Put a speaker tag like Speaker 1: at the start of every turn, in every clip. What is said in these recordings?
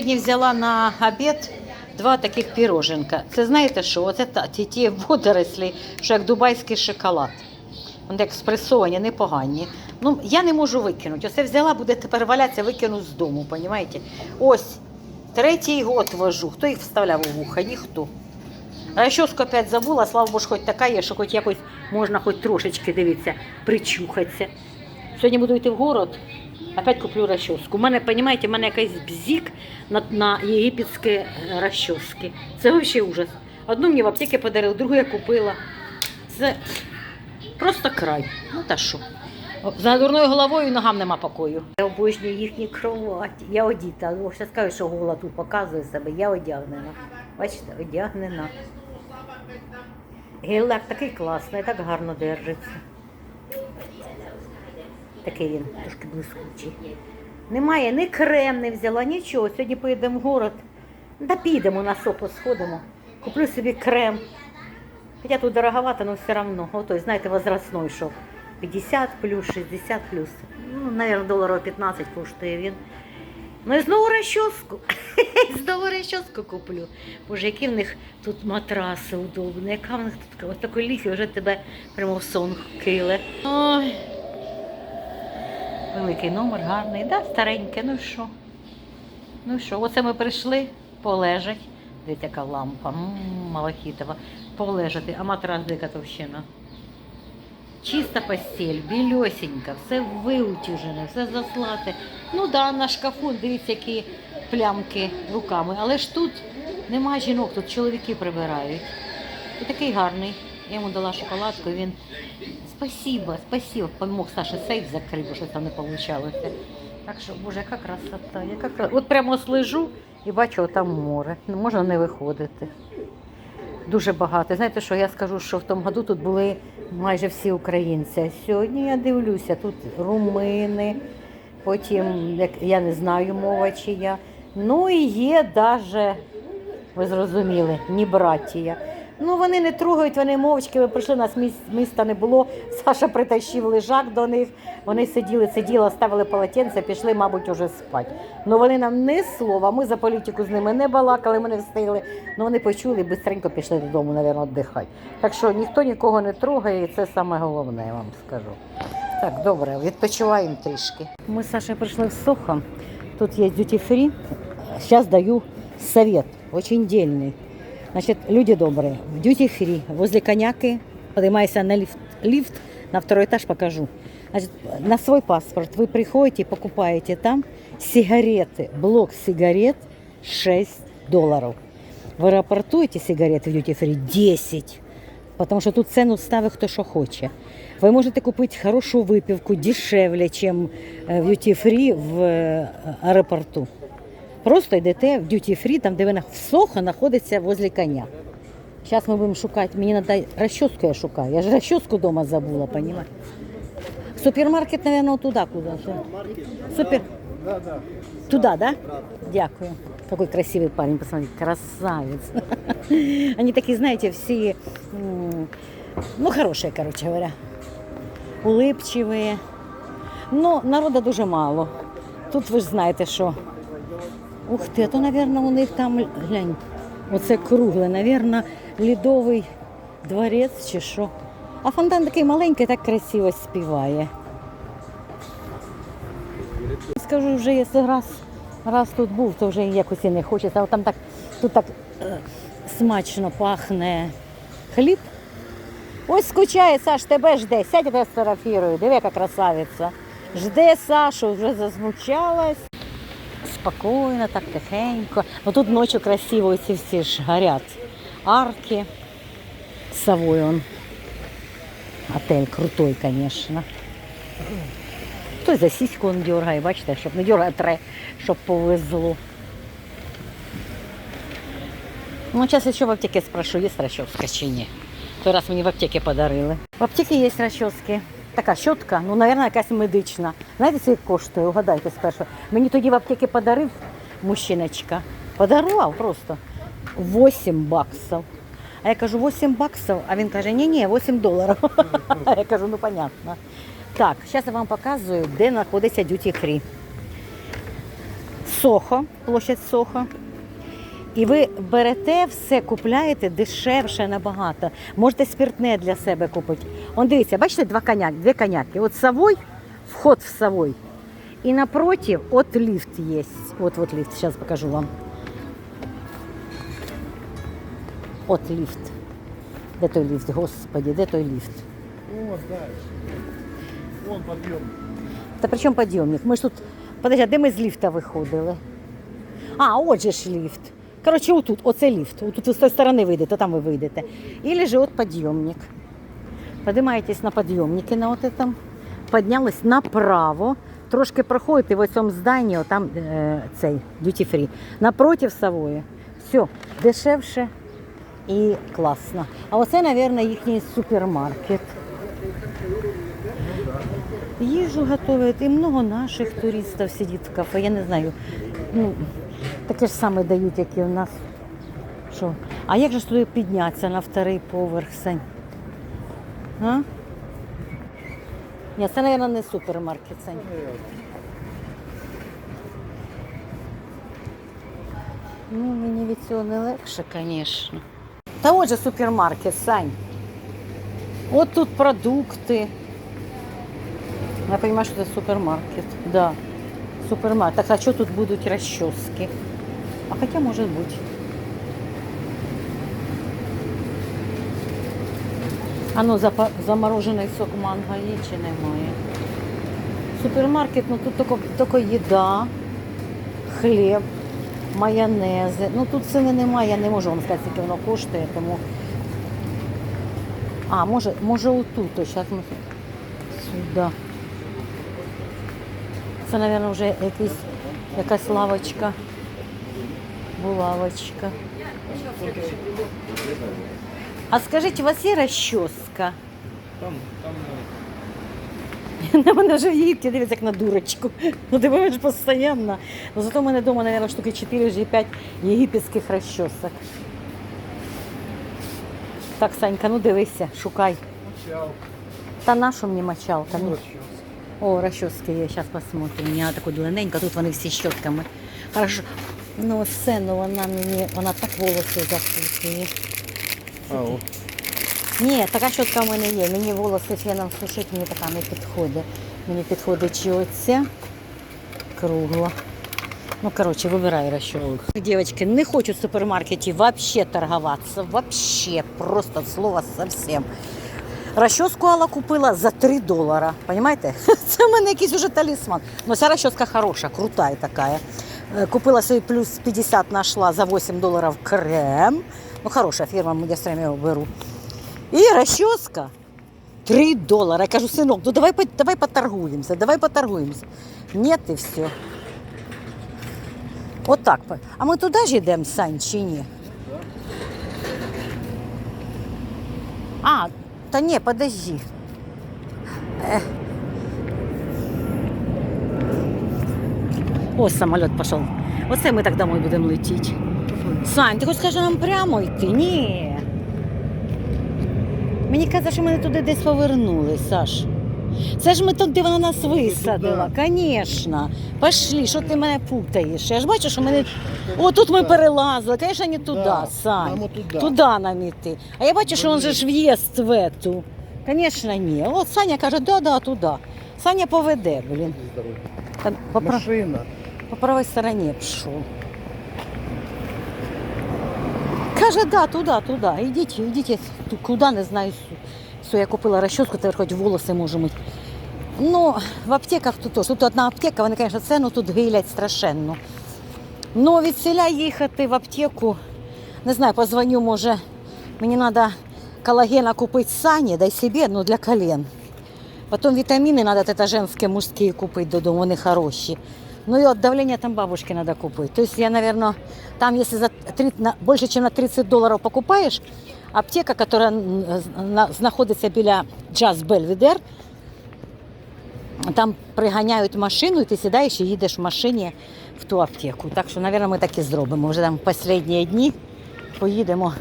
Speaker 1: Сьогодні взяла на обід два таких піроженка. Це знаєте що? Оце ті, ті водорослі, що як дубайський шоколад. Вони як спресовані, непогані. Ну, я не можу викинути. Оце взяла, буде тепер валятися, викину з дому, розумієте? Ось, третій год вожу. Хто їх вставляв у вуха? Ніхто. Расчоску опять забула, слава Богу, хоч така є, що хоч якось можна хоч трошечки, дивіться, причухатися. Сьогодні буду йти в город, опять куплю расчоску. У мене, розумієте, у мене якийсь бзік на, на єгипетські розчоски. Це взагалі ужас. Одну мені в аптеці подарили, другу я купила. Це просто край. Ну та що. За дурною головою ногам нема покою. Я обожнюю їхні кроваті. Я одіта. О, ще скажу, що гола тут показує себе. Я одягнена. Бачите, одягнена. Гелак такий класний, так гарно держиться. Такий він трошки блискучий. Немає ні крем не взяла, нічого. Сьогодні поїдемо в город. Да підемо на сопо сходимо. Куплю собі крем. Хоча тут дороговато, але все одно. Отой, знаєте, возрастной шов. 50 плюс, 60 плюс. Ну, наверное, доларів 15 коштує він. Ну і знову розчоску. знову розчоску куплю. Боже, які в них тут матраси удобні, яка в них тут ось такий ліфі вже тебе прямо в сон киле. Ой. Великий номер, гарний, да, старенький, ну що? Ну що? Оце ми прийшли полежать. Дивіться, яка лампа, м, малахітова. Полежати, а матрас дика товщина. Чиста постель, білюсінька, все виутюжене, все заслате. Ну да, на шкафу, дивіться, які плямки руками. Але ж тут нема жінок, тут чоловіки прибирають. І такий гарний. Я йому дала шоколадку, він спасибо, спасибо. Помог Саше сейф закрити, бо щось там не вийшло. Так що, боже, яка красота, яка красота. От прямо слежу і бачу, там море. Можна не виходити. Дуже багато. Знаєте, що я скажу, що в тому году тут були майже всі українці. А сьогодні я дивлюся, тут румини, потім, як я не знаю, мова чия. Ну і є даже, ви зрозуміли, ні братія. Ну вони не трогають, вони мовчки. Ми прийшли, нас міс- міста не було. Саша притащив лежак до них. Вони сиділи, сиділи, ставили полотенце, пішли, мабуть, уже спати. Ну вони нам не слова. Ми за політику з ними не балакали, ми не встигли. Ну вони почули і швидко пішли додому, мабуть, віддихати. Так що ніхто нікого не трогає, і це саме головне, я вам скажу. Так, добре, відпочиваємо трішки. Ми з Сашею прийшли в Сохо. Тут є duty free. Сейчас даю совет, очень дельный. Значит, люди добрые, в duty free, возле коняки, поднимайся на лифт, лифт, на второй этаж покажу. Значит, на свой паспорт вы приходите, покупаете там сигареты, блок сигарет 6 долларов. В аеропорту эти сигареты в duty free 10. Потому що тут ціну ставить хто що хоче. Ви можете купити хорошу випивку дешевле, ніж в duty free в е, аеропорту. Просто йдете в duty free, там, де вона в Сохо знаходиться возле коня. Зараз ми будемо шукати. Мені треба розчоску я шукаю. Я ж розчоску вдома забула, понимаете? Супермаркет, наверное, туда куда. Супер. Туда, да? Дякую. Какой красивый парень, посмотрите, красавец. Они такие, знаете, все, м, ну, хорошие, короче говоря. Улыбчивые. Ну, народу дуже мало. Тут ви ж знаєте, що. Ух ти, то, мабуть, у них там, глянь, оце кругле, мабуть, лідовий дворець чи що. А фонтан такий маленький, так красиво співає. Скажу, вже якщо раз, раз тут був, то вже якось і не хочеться. А там так, тут так е, смачно пахне хліб. Ось скучає, Саш, тебе жде. Сядь, я сфотографірую. Диви, яка красавиця. Жде Сашу, вже засмучалась. Спокійно, так тихенько. Ну тут ночі красиво ці всі ж горять. Арки. Совой он. Отель крутой, звісно. Хтось за сіську он дергає, бачите, щоб не дергає щоб повезло. Ну, зараз ще в аптеці спрошу, є расческа чи ні. Той раз мені в аптеці подарили. В аптеці є расчески. Така щотка, ну, мабуть, якась медична. Знаєте, скільки коштує? Угадайте спершу. Мені тоді в аптеці подарив мужчиночка. Подарував просто 8 баксів. А я кажу, 8 баксів, а він каже, ні-ні, 8 доларів. Я кажу, ну понятно. Так, зараз я вам показую, де знаходиться duty free. Сохо, площадь Сохо. І ви берете все, купляєте дешевше набагато. Можете спиртне для себе купити. Он дивіться, бачите, два коняк, дві коняки. От Савой, вход в Савой. І напротив, от лифт є. От вот лифт, зараз покажу вам. От лифт. Де той лифт, господи, де той лифт?
Speaker 2: Вот дальше. Вон подъем.
Speaker 1: Та при чому підйомник? Ми ж тут. Подожди, а де ми з ліфта виходили? А, от же ж ліфт. Коротше, отут, оце ліфт. Отут ви з тої сторони вийдете, там ви вийдете. Или же от підйомник. Подимаєтесь на підйомники на от этом. Піднялись направо. Трошки проходите в цьому зданні, там е, цей duty free. Напротив Савої. Все, дешевше і класно. А оце, мабуть, їхній супермаркет. Їжу готують, і много наших туристів сидить в кафе. Я не знаю. Ну, таке ж саме дають, як і у нас. Що? А як же ж туди піднятися на вторий поверх, Сань? А? Ні, це, мабуть, не супермаркет, Сань. Ну, мені від цього не легше, звісно. Та отже супермаркет, Сань. От тут продукти. Я понимаю, что это супермаркет. Да, супермаркет. Так а что тут будут расчески? А хотя может быть. А ну, заморожений сок манго є чи немає? Супермаркет, ну тут тільки їда, хліб, майонези. Ну тут ціни немає, я не можу вам сказати, скільки воно коштує, тому. А, може, може отут, зараз ми сюди. Це, мабуть, вже якийсь, якась лавочка. Булавочка. А скажіть, у вас є розчоска?
Speaker 2: Там, там
Speaker 1: На мене вже в Єгипті дивиться як на дурочку. Ну ти бачиш постійно. Ну, зато в мене вдома, мабуть, штуки 4 чи 5 єгипетських розчосок. Так, Санька, ну дивися, шукай.
Speaker 2: мочал.
Speaker 1: Та нашу мені мочалка? Ну. О, расчески є, зараз посмотрим. У мене таку длинненько, тут вони всі щотками. Хорошо. Ну все, ну вона мені, вона так волоси запутує.
Speaker 2: А, вот.
Speaker 1: Ні, така щотка в мене є. Мені волоси феном сушити, мені така не підходить. Мені підходить чи оця кругла. Ну, коротше, вибирай розчоску. Дівчатки, не хочу в супермаркеті вообще торгуватися. Вообще, просто от слова совсем. Расческу Алла купила за 3 долара. Понимаете? Це в мене якийсь уже талісман. Но ця расческа хороша, крутая такая. Е, Купила собі плюс 50 нашла за 8 доларів крем. Ну, хороша фірма, я все його беру. І расческа 3 долара. Я кажу, синок, ну давай, давай поторгуємося, давай поторгуємося. Нет, і все. Отак. по- А ми туди ж йдемо, Сань, чи ні? А, та ні, подожди. О, самоліт пішов. Оце ми так домой будемо летіти. Сань, ти хочеш скажи нам прямо йти? Ні. Мені казали, що ми туди десь повернули, Саш. Це ж ми тут, де вона нас висадила, звісно. Пошли, що ти мене путаєш? Я ж бачу, що мене. О, тут ми перелазили, звісно, не туди, Сань. Туди нам іти. А я бачу, що він же ж в'їзд в эту. Звісно, ні. От Саня каже, да, да, туди. Саня поведе, блін. По, прав-
Speaker 2: Машина.
Speaker 1: по правій стороні пішов. Каже, да, туди, туди. Ідіть, ідіть, Ту- куди не знаю. Все, я купила розчоску, тепер хоч волоси можу мити. Ну, в аптеках тут теж. Тут одна аптека, вони, звісно, ціну тут гилять страшенно. Ну, від селя їхати в аптеку, не знаю, позвоню, може, мені треба колагена купити Сані, дай собі, ну, для колен. Потім вітаміни треба те женські, мужські купити додому, вони хороші. Ну и от давления там бабушке надо купить. То есть я, наверное, там, если за 3, на, больше, чем на 30 долларов покупаешь, аптека, которая знаходиться біля Джаз Бельведер, там приганяють машину, і ти сідаєш і їдеш в машині в ту аптеку. Так що, мабуть, ми так і зробимо. Вже там в останні дні поїдемо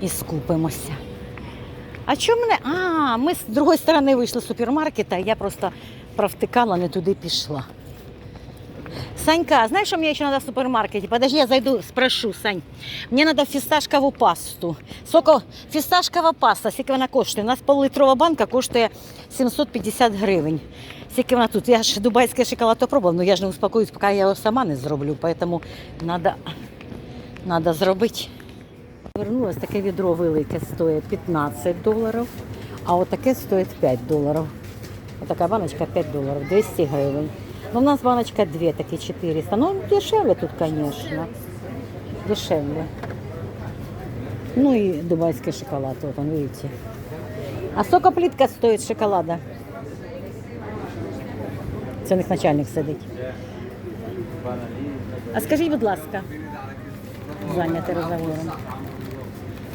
Speaker 1: і скупимося. А чому мене? А, ми з другої сторони вийшли з супермаркета, я просто провтикала, не туди пішла. Санька, знаешь, что мне еще надо в супермаркете? Подожди, я зайду, спрошу, Сань. Мне надо фисташкову пасту. Сколько фісташкова паста, скільки вона коштує? У нас пол-літрова банка коштує 750 гривень. Скільки вона тут? Я ж дубайський шоколад то пробувала, але я ж не успокоюсь, поки я його сама не зроблю. Поэтому надо, надо зробити. Вернулось таке відро велике стоїть 15 доларів, а отаке стоїть 5 доларів. Отака баночка 5 доларів, 200 гривень. Ну, у нас баночка 2, такі 400. Ну, дешевле тут, конечно. Дешевле. Ну и дубайский шоколад, вот он, видите. А сколько плитка стоит шоколада? Це у начальник сидить. А скажіть, будь ласка, зайнятий розговором.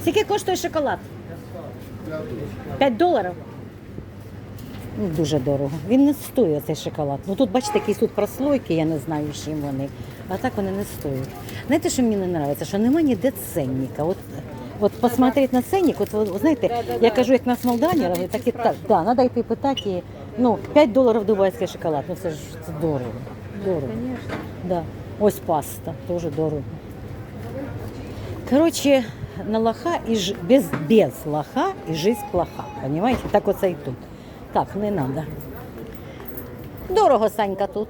Speaker 1: Скільки коштує шоколад? 5 доларів? Ну, дуже дорого. Він не стоїть цей шоколад. Ну тут, бачите, якісь тут прослойки, я не знаю, чим вони. А так вони не стоять. Знаєте, що мені не подобається? Що немає ніде ценника. От, от посмотреть на ценник, от, ви знаєте, я кажу, як нас Молдані робить, так і так. Да, треба йти питати. І, ну, 5 доларів дубайський шоколад. Ну це ж це дорого. Дорого. Да. Ось паста, теж дорого. Короче, на лоха і ж без, без лоха і жизнь плоха. Понимаете? Так оце і тут. Так, не треба. Дорого, Санька, тут.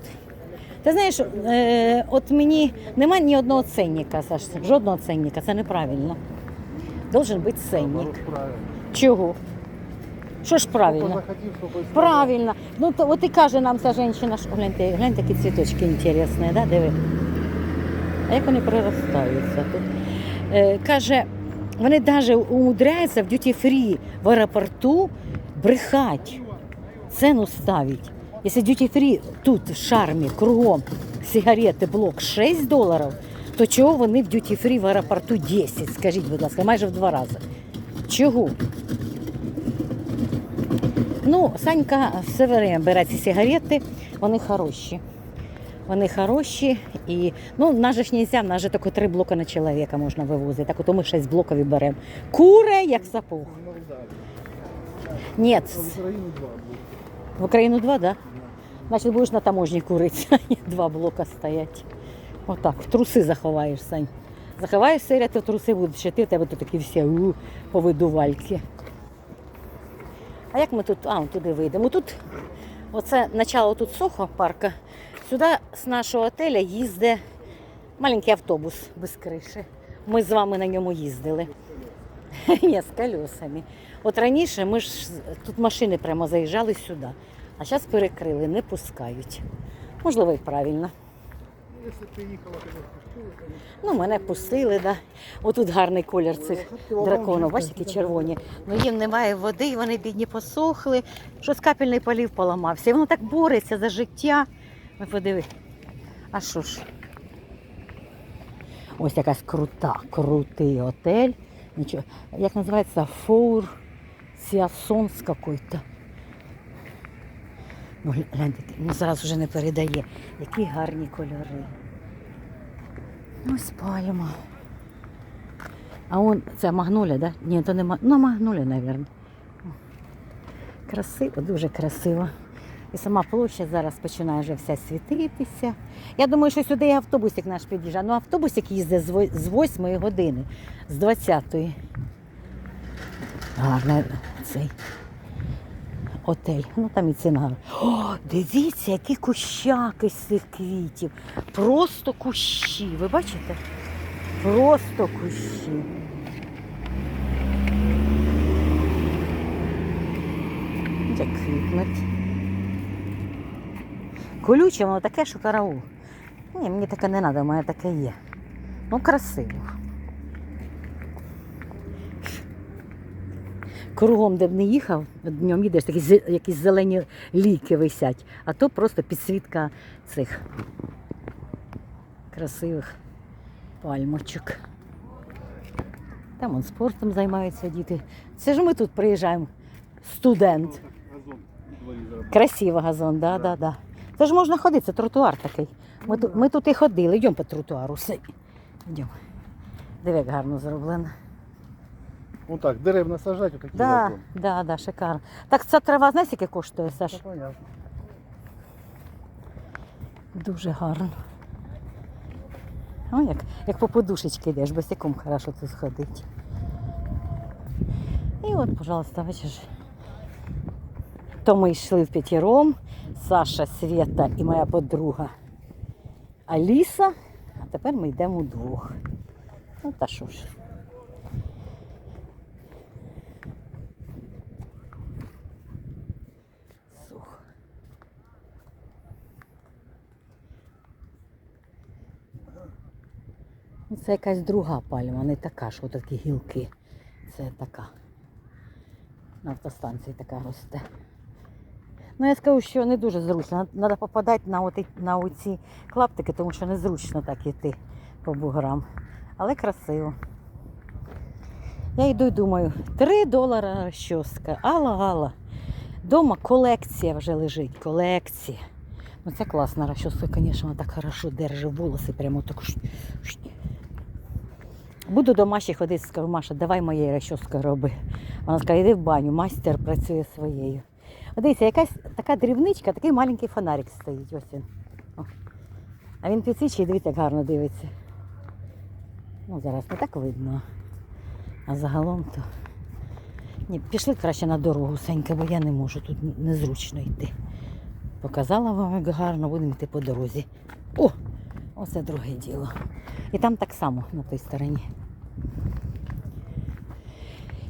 Speaker 1: Ти знаєш, е, от мені немає ні одного ценника, Саш, жодного ценника, це неправильно. Должен бути ценник. Чого? Що ж правильно? Правильно. Ну то от і каже нам ця жінка, що гляньте, гляньте, які цвіточки інтересні, да? диви. А як вони приростаються тут? Е, каже, вони навіть умудряються в дюті фрі в аеропорту брехати, ціну ставить. Якщо дюті фрі тут в шармі кругом сигарети блок 6 доларів, то чого вони в дюті фрі в аеропорту 10? Скажіть, будь ласка, майже в два рази. Чого? Ну, Санька все время бере ці сигарети, вони хороші. Вони хороші і ну, нас же ж нельзя, нас же тільки три блока на чоловіка можна вивозити. Так от ми шість блоків і беремо. Куре, як сапог. Ні,
Speaker 2: В Украину два будет.
Speaker 1: в Україну два, да? Значить, будеш на таможні курити. Два блока стоять. Отак, в труси заховаєш, Сань. Заховаєш сигарети, в труси будуть ще ти, тебе тут такі всі у, повидувальки. А як ми тут, а, туди вийдемо? Тут, оце начало тут Сохо парка. Сюди з нашого отеля їздить маленький автобус без криші. Ми з вами на ньому їздили. Ні, з колесами. От раніше ми ж тут машини прямо заїжджали сюди, а зараз перекрили, не пускають. Можливо, і правильно.
Speaker 2: Если ты ехала, конечно.
Speaker 1: Ну, мене пустили, да. Отут гарний колір цих драконів, бачите, які червоні. Ну їм немає води, вони бідні посохли. Щось капельний полів поламався. І воно так бореться за життя. Ви подиви. А що ж? Ось якась крута, крутий отель. Нічого. Як називається? Фоур Сіасонс какой-то. Ну, гляньте, ну зараз вже не передає. Які гарні кольори. Ось пальма. А он, це магнолія, да? Ні, то не ма- ну, магнолія, мабуть. Красиво, дуже красиво. І сама площа зараз починає вже вся світитися. Я думаю, що сюди і автобусик наш під'їжджає. Ну, автобусик їздить з 8 години, з 20-ї. Гарний цей отель. Ну там і ціна. О, дивіться, які кущаки з цих квітів. Просто кущі. Ви бачите? Просто кущі. Як квітнуть. Колюче, воно таке, що караул. Ні, мені таке не треба, у мене таке є. Ну, красиво. Кругом, де б не їхав, днем їдеш, такі якісь зелені ліки висять, а то просто підсвітка цих красивих пальмочок. Там он спортом займаються діти. Це ж ми тут приїжджаємо. Студент.
Speaker 2: Так, газон
Speaker 1: газон, да. Це ж можна ходити, це тротуар такий. Ми, ми тут і ходили, йдемо по тротуару. Йдемо. Диви, як гарно зроблено.
Speaker 2: Вот так, дерев насажать, вот такие
Speaker 1: Да,
Speaker 2: газон.
Speaker 1: да, да, шикарно. Так ця трава, знаєш, яке коштує, Саш?
Speaker 2: Ну, понятно.
Speaker 1: Дуже гарно. О, як, як по подушечці йдеш, босиком хорошо тут сходить. І от, пожалуйста, бачиш. То ми йшли в п'ятіром, Саша, Свята і моя подруга Аліса, а тепер ми йдемо вдвох. Ну та що ж. Сухо. Ну, Це якась друга пальма, не така, що такі гілки. Це така. На автостанції така росте. Ну, я скажу, що не дуже зручно. Треба попадати на, оті, на оці клаптики, тому що незручно так іти по буграм. Але красиво. Я йду і думаю, 3 долара розчоска. Алла гала. Дома колекція вже лежить. Колекція. Ну це класна розчоска, звісно, вона так хорошо держить волоси, прямо так. Буду до Маші ходити, скажу, Маша, давай моєю розчоскою роби. Вона скаже, йди в баню, майстер працює своєю. От Дивіться, якась така дрібничка, такий маленький фонарик стоїть. Ось він. О. А він підсвічує, дивіться, як гарно дивиться. Ну, зараз не так видно. А загалом то. Ні, пішли краще на дорогу, Сенька, бо я не можу, тут незручно йти. Показала вам, як гарно, будемо йти по дорозі. О! Оце друге діло. І там так само на той стороні.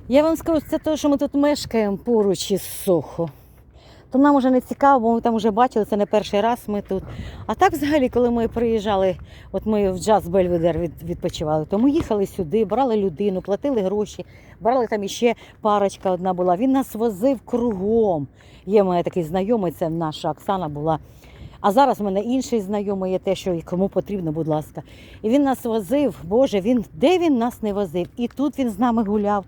Speaker 1: Я вам скажу, це те, що ми тут мешкаємо поруч із Сохо. То нам вже не цікаво, бо ми там вже бачили, це не перший раз ми тут. А так взагалі, коли ми приїжджали, от ми в джаз Бельведер відпочивали, то ми їхали сюди, брали людину, платили гроші, брали там іще парочка одна була. Він нас возив кругом. Є мене такий знайомий, це наша Оксана була. А зараз в мене інший знайомий є те, що і кому потрібно, будь ласка. І він нас возив, Боже, він де він нас не возив? І тут він з нами гуляв,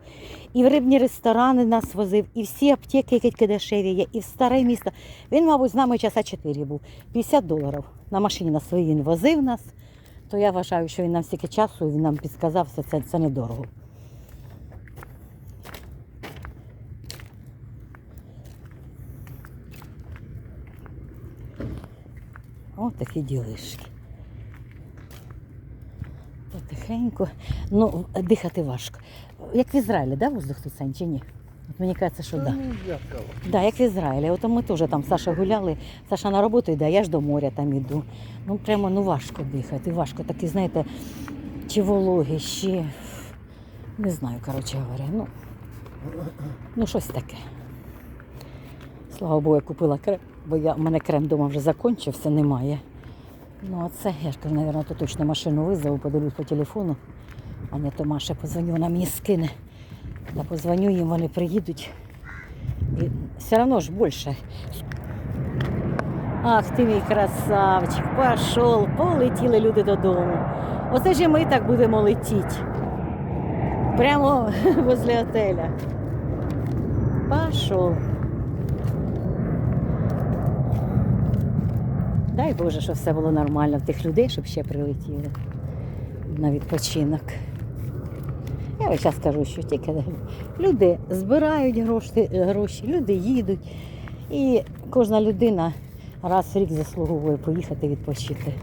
Speaker 1: і в рибні ресторани нас возив, і всі аптеки, які дешеві є, і в старе місто. Він, мабуть, з нами часа 4 був. 50 доларів. На машині на своїй він возив нас. То я вважаю, що він нам стільки часу, він нам підказав, що це, це недорого. О, такі ділишки. Потихеньку. Ну, дихати важко. Як в Ізраїлі, да, воздух тут Сань, чи ні? От мені кажеться, що так. Да.
Speaker 2: ну.
Speaker 1: Да, як в Ізраїлі. От ми теж там Саша гуляли, Саша на роботу йде, а я ж до моря там іду. Ну прямо ну важко дихати, важко. Такі, знаєте, чи вологі, чи не знаю, коротше говоря. Ну, ну щось таке. Слава Богу, я купила крем, бо я, у мене крем вдома вже закінчився, немає. Ну, а це, я ж кажу, мабуть, то точно машину визову, подивлюсь по телефону. А не то Маша позвоню, вона мені скине. Я позвоню їм, вони приїдуть. І все одно ж більше. Ах ти мій красавчик, пішов, полетіли люди додому. Оце ж і ми так будемо летіти. Прямо возле отеля. Пішов. Дай Боже, щоб все було нормально в тих людей, щоб ще прилетіли на відпочинок. Я ось зараз кажу, що тільки люди збирають гроші, гроші, люди їдуть. І кожна людина раз в рік заслуговує поїхати відпочити.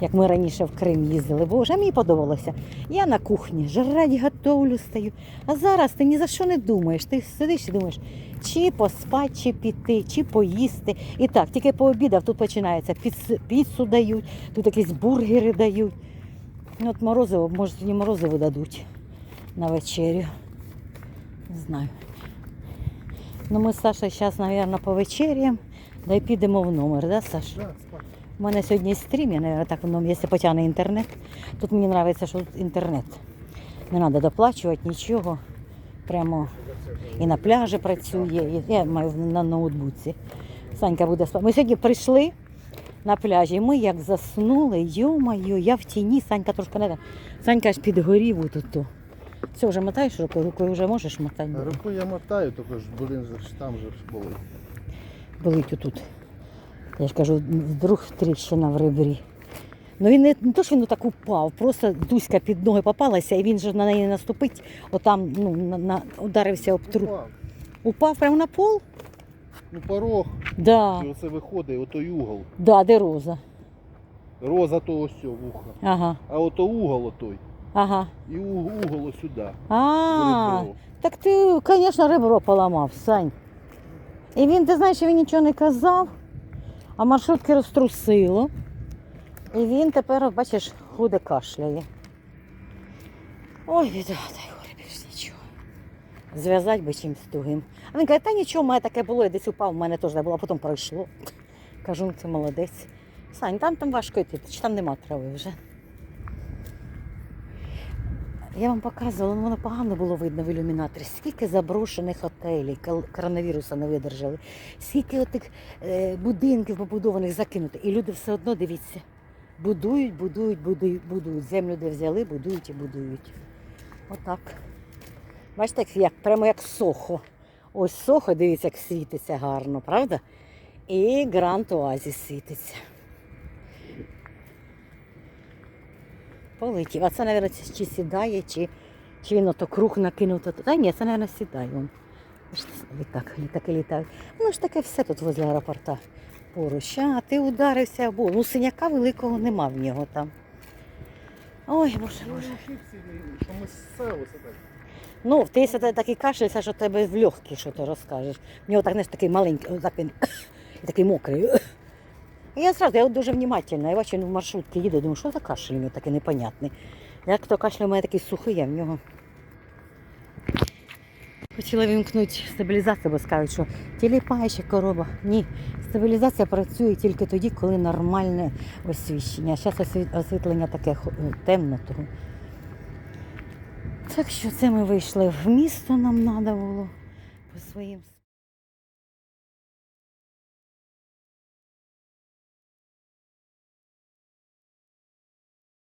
Speaker 1: Як ми раніше в Крим їздили, боже, а мені подобалося. Я на кухні жрать готовлю стою. А зараз ти ні за що не думаєш. Ти сидиш і думаєш, чи поспати, чи піти, чи поїсти. І так, тільки пообідав, тут починається піцу дають, тут якісь бургери дають. Ну, от морозиво, може, сьогодні морозиво дадуть на вечерю. Не знаю. Ну, ми з Сашою зараз, мабуть, повечеряємо, да й підемо в номер, да, Саш? У мене сьогодні стрім, я, мабуть, так воно, якщо потягне інтернет. Тут мені подобається, що тут інтернет. Не треба доплачувати нічого. Прямо і на пляжі працює. і- Я маю на ноутбуці. Санька буде спати. Ми сьогодні прийшли на пляжі, і ми як заснули, йо-моє, я в тіні, Санька трошки не. Санька аж підгорів тут. Все, вже мотаєш рукою, рукою вже можеш мотати?
Speaker 2: Руку я мотаю, тільки ж, блин, там же були.
Speaker 1: болить отут. Я ж кажу, вдруг тріщина в ребрі. Ну він не, не то, що він так упав, просто дуська під ноги попалася, і він же на неї не наступить, отам ну, на, на, ударився об труп.
Speaker 2: Упав.
Speaker 1: Упав прямо на пол?
Speaker 2: Ну порог,
Speaker 1: Да,
Speaker 2: і оце виходить, отой угол.
Speaker 1: да, де роза.
Speaker 2: Роза то ось цього вуха.
Speaker 1: Ага,
Speaker 2: А ото угол отой.
Speaker 1: ага.
Speaker 2: І у- угол ось сюди.
Speaker 1: А,
Speaker 2: Ребро.
Speaker 1: так ти, звісно, ребро поламав, Сань. І він, ти знаєш, він нічого не казав, а маршрутки розтрусило. І він тепер, бачиш, худе кашляє. Ой, біда, дай горе більш нічого. Зв'язати би чимось тугим. А він каже, та нічого, в таке було, я десь упав, в мене теж не було, а потім пройшло. Кажу, «Ну, це молодець. Сань, там там важко йти, чи там нема трави вже. Я вам показувала, ну воно погано було видно в ілюмінаторі. Скільки заброшених готелів, коронавіруса не видержали, скільки отих е, будинків побудованих закинути. І люди все одно дивіться. Будують, будують, будують, будують. Землю де взяли, будують і будують. Отак. Бачите, як прямо як сохо. Ось сохо, дивіться, як світиться гарно, правда? І Гранд Оазіс світиться. Полетів. А це, мабуть, чи сідає, чи, чи він ото круг накинув. то- Та ні, це, мабуть, сідає. Вон. Літак, літаки літають. Ну ж таке все тут возле аеропорта поруч. А ти ударився, бо ну синяка великого нема в нього там. Ой, боже,
Speaker 2: Ну,
Speaker 1: боже.
Speaker 2: так.
Speaker 1: Ну, ти такий кашляєшся, що тебе в легкі, що ти розкажеш. В нього так, знаєш, такий маленький, отак він такий мокрий. Я зразу, я от дуже внимательна, я бачу, він в маршрутці їде, думаю, що за кашель у нього такий непонятний. Як то кашель у мене такий сухий, а в нього. Хотіла вімкнути стабілізацію, бо скажуть, що тіліпаюча короба. Ні, стабілізація працює тільки тоді, коли нормальне освіщення. А зараз освітлення таке темне. Того. Так що це ми вийшли в місто, нам треба було по своїм